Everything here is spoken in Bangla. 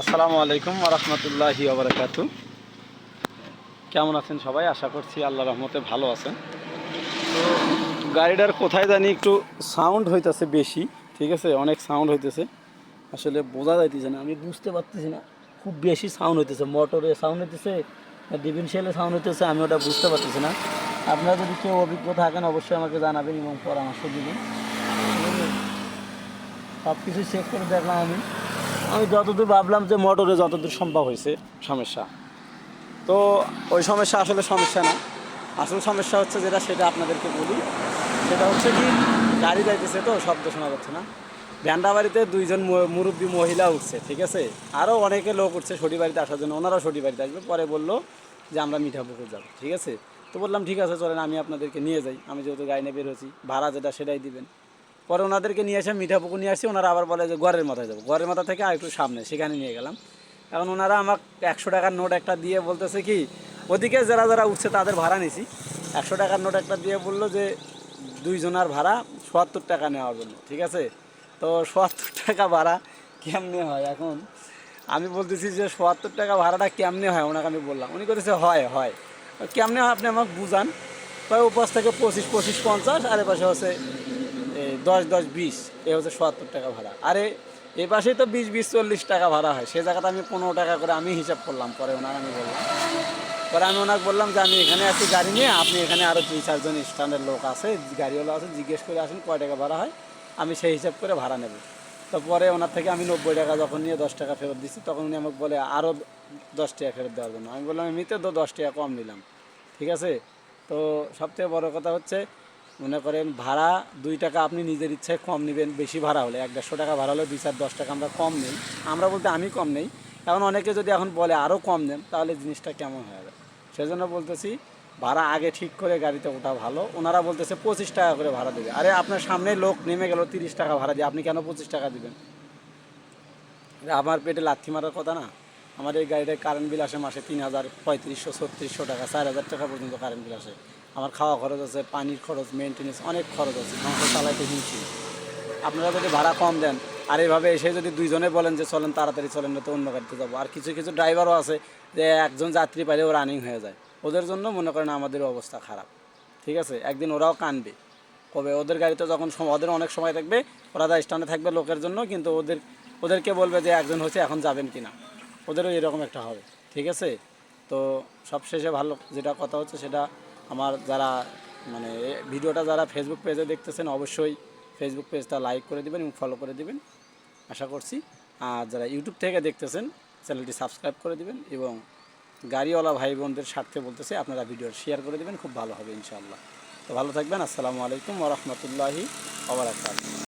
আসসালামু আলাইকুম রহমতুল্লাহি ওবরাকাতু কেমন আছেন সবাই? আশা করছি আল্লাহ রহমতে ভালো আছেন। তো গাড়িটার কোথায় জানি একটু সাউন্ড হইতেছে বেশি, ঠিক আছে? অনেক সাউন্ড হইতেছে। আসলে বোঝা যাইতেছে না, আমি বুঝতে পারতেছি না। খুব বেশি সাউন্ড হইতেছে, মোটরে সাউন্ড হইতেছে ডিফেন্সিয়ালে সাউন্ড হইতেছে, আমি ওটা বুঝতে পারতেছি না। আপনারা যদি কেউ অভিজ্ঞ থাকেন, অবশ্যই আমাকে জানাবেন এবং পরামর্শ দিবেন। সব কিছু চেক করে দেখলাম আমি। আমি যতদূর ভাবলাম যে মোটরে যতদূর সম্ভব হয়েছে, সমস্যা। তো ওই সমস্যা আসলে সমস্যা না। আসল সমস্যা হচ্ছে যেটা, সেটা আপনাদেরকে বলি। সেটা হচ্ছে কি, গাড়ি যাইতেছে তো, শব্দ শোনা যাচ্ছে না। ভ্যান্ডা বাড়িতে দুইজন মুরব্বী মহিলা উঠছে, ঠিক আছে? আরও অনেকে লোক উঠছে সটি বাড়িতে আসার জন্য, ওনারাও সটি বাড়িতে আসবে, পরে বলল যে আমরা মিঠাপুকুর যাব, ঠিক আছে? তো বললাম, ঠিক আছে, চলেন, আমি আপনাদেরকে নিয়ে যাই। আমি যেহেতু গাড়ি নিয়ে বের হয়েছি, ভাড়া যেটা, সেটাই দিবেন। পরে ওনাদেরকে নিয়ে এসে মিঠাপুকুর নিয়ে আসছি, ওনারা আবার বলে যে ঘরের মাথায় যাব। ঘরের মাথা থেকে আর একটু সামনে, সেখানে নিয়ে গেলাম। এখন ওনারা আমাকে একশো টাকার নোট একটা দিয়ে বলতেছে কি, ওদিকে যারা যারা উঠছে তাদের ভাড়া নিছি। একশো টাকার নোট একটা দিয়ে বলল যে, দুইজনার ভাড়া সোয়াত্তর টাকা নেওয়ার জন্য, ঠিক আছে? তো সোয়াত্তর টাকা ভাড়া কেমনে হয় এখন? আমি বলতেছি যে সোয়াত্তর টাকা ভাড়াটা কেমনে হয়? ওনাকে আমি বললাম। উনি বলতেছে হয় হয়। কেমনে হয় আপনি আমাকে বুঝান? প্রায় উপাস থেকে পঁচিশ পঁচিশ, পঞ্চাশ, আর পাশে হচ্ছে দশ দশ, বিশ, এ হচ্ছে সত্তর টাকা ভাড়া। আরে, এ পাশেই তো বিশ বিশ, চল্লিশ টাকা ভাড়া হয়। সে জায়গাতে আমি পনেরো টাকা করে আমি হিসাব করলাম, পরে ওনার আমি বললাম। পরে আমি ওনাকে বললাম যে, আমি এখানে আছি গাড়ি নিয়ে, আপনি এখানে আরও দুই চারজন স্ট্যান্ডের লোক আছে, গাড়িওয়ালা আছে, জিজ্ঞেস করে আসেন কয় টাকা ভাড়া হয়, আমি সেই হিসাব করে ভাড়া নেব। তো পরে ওনার থেকে আমি নব্বই টাকা যখন নিয়ে দশ টাকা ফেরত দিচ্ছি তখন উনি আমাকে বলে আরও দশ টাকা ফেরত দেওয়ার জন্য। আমি বললাম এমনিতে তো দশ টাকা কম নিলাম। ঠিক আছে? তো সবথেকে বড় কথা হচ্ছে মনে করেন ভাড়া দুই টাকা আপনি নিজের ইচ্ছায় কম নেবেন, বেশি ভাড়া হলে। এক দেড়শো টাকা ভাড়া হলে দুই চার দশ টাকা আমরা কম নেই। আমরা বলতে আমি কম নেই। এখন অনেকে যদি এখন বলে আরও কম নেন তাহলে জিনিসটা কেমন হয়ে যাবে? সেজন্য বলতেছি, ভাড়া আগে ঠিক করে গাড়িতে ওঠা ভালো। ওনারা বলতেছে পঁচিশ টাকা করে ভাড়া দেবে। আরে আপনার সামনে লোক নেমে গেল তিরিশ টাকা ভাড়া দিয়ে, আপনি কেন পঁচিশ টাকা দেবেন? আমার পেটে লাথি মারার কথা না। আমার এই গাড়িটায় কারেন্ট বিল আসে মাসে তিন হাজার পঁয়ত্রিশশো, ছত্রিশশো টাকা, চার হাজার টাকা পর্যন্ত কারেন্ট বিল আসে। আমার খাওয়া খরচ আছে, পানির খরচ মেনটেন্যান্স অনেক খরচ আছে সংসার চালাইতে হিমছি আপনারা যদি ভাড়া কম দেন, আর এইভাবে এসে যদি দুইজনে বলেন যে চলেন তাড়াতাড়ি চলেন না তো অন্য গাড়িতে যাব। আর কিছু কিছু ড্রাইভারও আছে যে একজন যাত্রী পাইলেও রানিং হয়ে যায়। ওদের জন্য মনে করেন আমাদের অবস্থা খারাপ। ঠিক আছে? একদিন ওরাও কানবে। কবে? ওদের গাড়িতে যখন ওদের অনেক সময় থাকবে, ওরা যা স্ট্যান্ডে থাকবে লোকের জন্য, কিন্তু ওদের ওদেরকে বলবে যে একজন হচ্ছে এখন যাবেন কিনা। ওদেরও এরকম একটা হবে। ঠিক আছে? তো সবশেষে ভালো যেটা কথা হচ্ছে সেটা আমার যারা মানে ভিডিওটা যারা ফেসবুক পেজে দেখতেছেন, অবশ্যই ফেসবুক পেজটা লাইক করে দেবেন এবং ফলো করে দেবেন। আশা করছি, আর যারা ইউটিউব থেকে দেখতেছেন চ্যানেলটি সাবস্ক্রাইব করে দেবেন এবং গাড়িওয়ালা ভাই বোনদের স্বার্থে বলতেছে, আপনারা ভিডিও শেয়ার করে দেবেন, খুব ভালো হবে ইনশাআল্লাহ। তো ভালো থাকবেন, আসসালামু আলাইকুম ওরহমতুল্লাহি ওবরাকাত